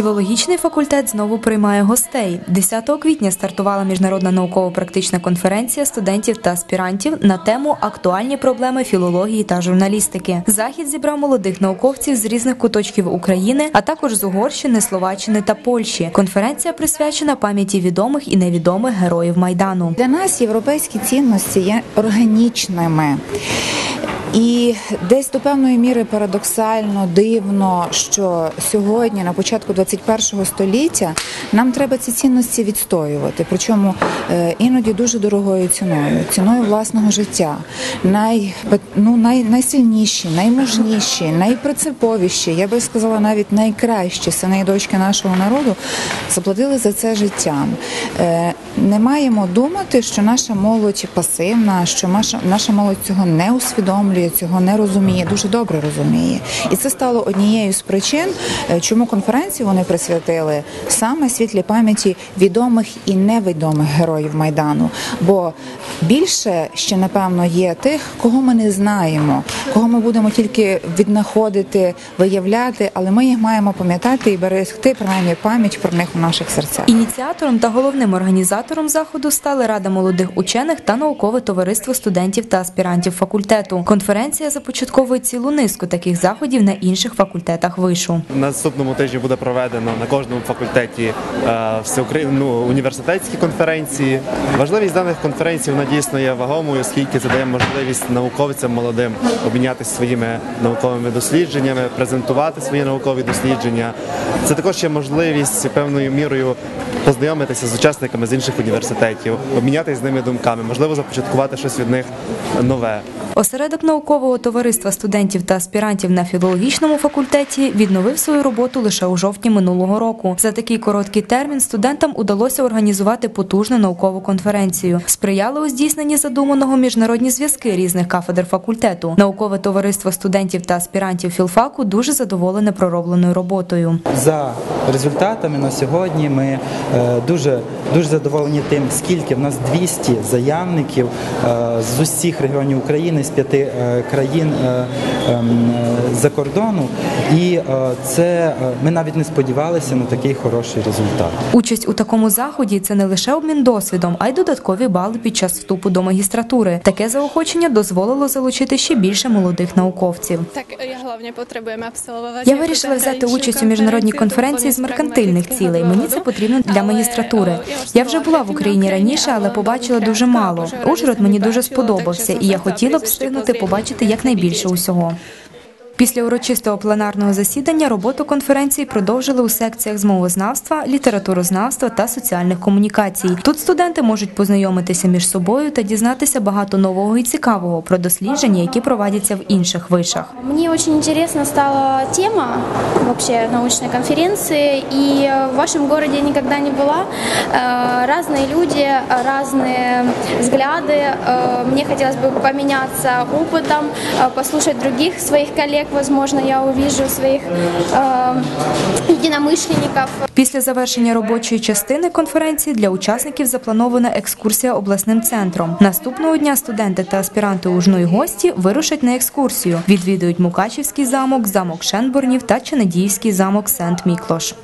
Філологічний факультет знову приймає гостей. 10 квітня стартувала міжнародна науково-практична конференція студентів та аспірантів на тему Актуальні проблеми філології та журналістики. Захід зібрав молодих науковців з різних куточків України, а також з Угорщини, Словаччини та Польщі. Конференція присвячена пам'яті відомих і невідомих героїв майдану. Для нас європейські цінності є органічними. І десь до певної міри парадоксально дивно, що сьогодні, на початку 21 століття, нам треба ці цінності відстоювати. Причому е, іноді дуже дорогою ціною, ціною власного життя. Най, ну, най, найсильніші, наймужніші, найпринциповіші, я би сказала, навіть найкращі сини і дочки нашого народу заплатили за це життям. Е, Не маємо думати, що наша молодь пасивна, що наша молодь цього не усвідомлює, цього не розуміє, дуже добре розуміє. І це стало однією з причин, е, чому конференцію вони присвятили саме світлій пам'яті відомих і невідомих героїв майдану. Бо більше ще напевно є тих, кого ми не знаємо, кого ми будемо тільки віднаходити, виявляти, але ми їх маємо пам'ятати і берегти принаймні пам'ять про них у наших серцях. Ініціатором та головним організатором заходу стали Рада молодих учених та наукове товариство студентів та аспірантів факультету. Конференція започатковує цілу низку таких заходів на інших факультетах вишу. На наступному тижні буде проведено на кожному факультеті е, всеукра... ну, університетські конференції. Важливість даних конференцій вона дійсно є вагомою, оскільки це дає можливість науковцям молодим обмінятися своїми науковими дослідженнями, презентувати свої наукові дослідження. Це також є можливість певною мірою познайомитися з учасниками з інших університетів, обмінятися з ними думками, можливо, започаткувати щось від них нове. Осередок наукового товариства студентів та аспірантів на філологічному факультеті відновив свою роботу лише у жовтні минулого року. За такий короткий термін студентам удалося організувати потужну наукову конференцію. Сприяли у здійсненні задуманого міжнародні зв'язки різних кафедр факультету. Наукове товариство студентів та аспірантів філфаку дуже задоволене проробленою роботою. За результатами на сьогодні ми е, дуже дуже задоволені тим, скільки в нас 200 заявників е, з усіх регіонів України, з п'яти е, країн е, ем, е, за кордону, і е, це ми навіть не сподівалися на такий хороший результат. Участь у такому заході це не лише обмін досвідом, а й додаткові бали під час вступу до магістратури. Таке заохочення дозволило залучити ще більше молодих науковців. Так, я головне потребуємо. Я вирішила взяти участь у міжнародній конференції з меркантильних цілей. Мені це потрібно для магістратури. Я вже була в Україні раніше, але побачила дуже мало. Ужгород мені дуже сподобався, і я хотіла б встигнути побачити якнайбільше усього. Після урочистого пленарного засідання роботу конференції продовжили у секціях з мовознавства, літературознавства та соціальних комунікацій. Тут студенти можуть познайомитися між собою та дізнатися багато нового і цікавого про дослідження, які проводяться в інших вишах. Мне очень интересна стала тема вообще научной конференции, и в вашем городе я никогда не была. Э, Разные люди, разные взгляды. Э, Мне хотелось бы поменяться опытом, э, послушать других своих коллег. Возможно, я увижу своих э, единомышленников. Після завершення робочої частини конференції для учасників запланована екскурсія обласним центром. Наступного дня студенти та аспіранти Ужної гості вирушать на екскурсію. Відвідують Мукачівський замок, замок Шенборнів та Ченедіївський замок Сент-Міклош.